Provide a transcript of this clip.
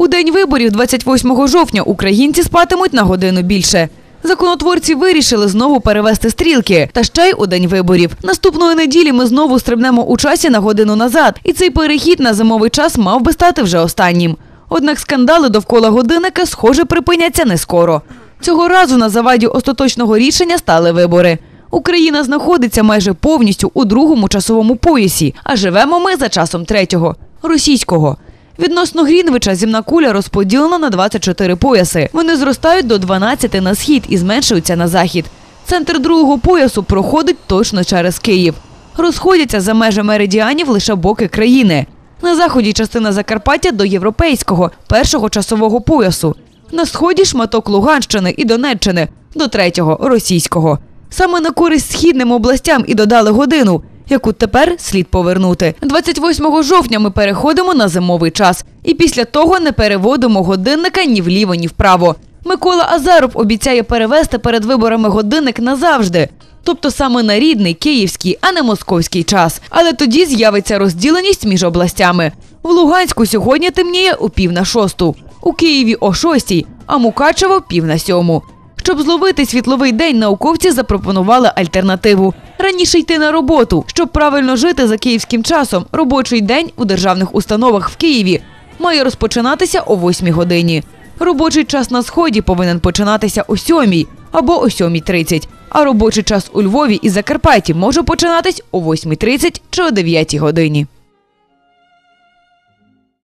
У день виборів 28 жовтня українці спатимуть на годину більше. Законотворці вирішили знову перевести стрілки. Та ще й у день виборів. Наступної неділі ми знову стрибнемо у часі на годину назад. І цей перехід на зимовий час мав би стати вже останнім. Однак скандали довкола годинника, схоже, припиняться не скоро. Цього разу на заваді остаточного рішення стали вибори. Україна знаходиться майже повністю у другому часовому поясі, а живемо ми за часом третього російського. Відносно Грінвича земна куля розподілена на 24 пояси. Вони зростають до 12 на схід і зменшуються на захід. Центр другого поясу проходить точно через Київ. Розходяться за межами меридіанів лише боки країни. На заході частина Закарпаття до європейського першого часового поясу. На сході шматок Луганщини і Донеччини до третього російського. Саме на користь східним областям і додали годину, яку тепер слід повернути. 28 жовтня ми переходимо на зимовий час. І після того не переводимо годинника ні вліво, ні вправо. Микола Азаров обіцяє перевести перед виборами годинник назавжди. Тобто саме на рідний київський, а не московський час. Але тоді з'явиться розділеність між областями. В Луганську сьогодні темніє у пів на шосту, у Києві о шостій, а Мукачево пів на сьому. Щоб зловити світловий день, науковці запропонували альтернативу. Раніше йти на роботу. Щоб правильно жити за київським часом, робочий день у державних установах в Києві має розпочинатися о 8 годині. Робочий час на сході повинен починатися о 7 або о 7.30, а робочий час у Львові і Закарпатті може починатись о 8.30 чи о 9 годині.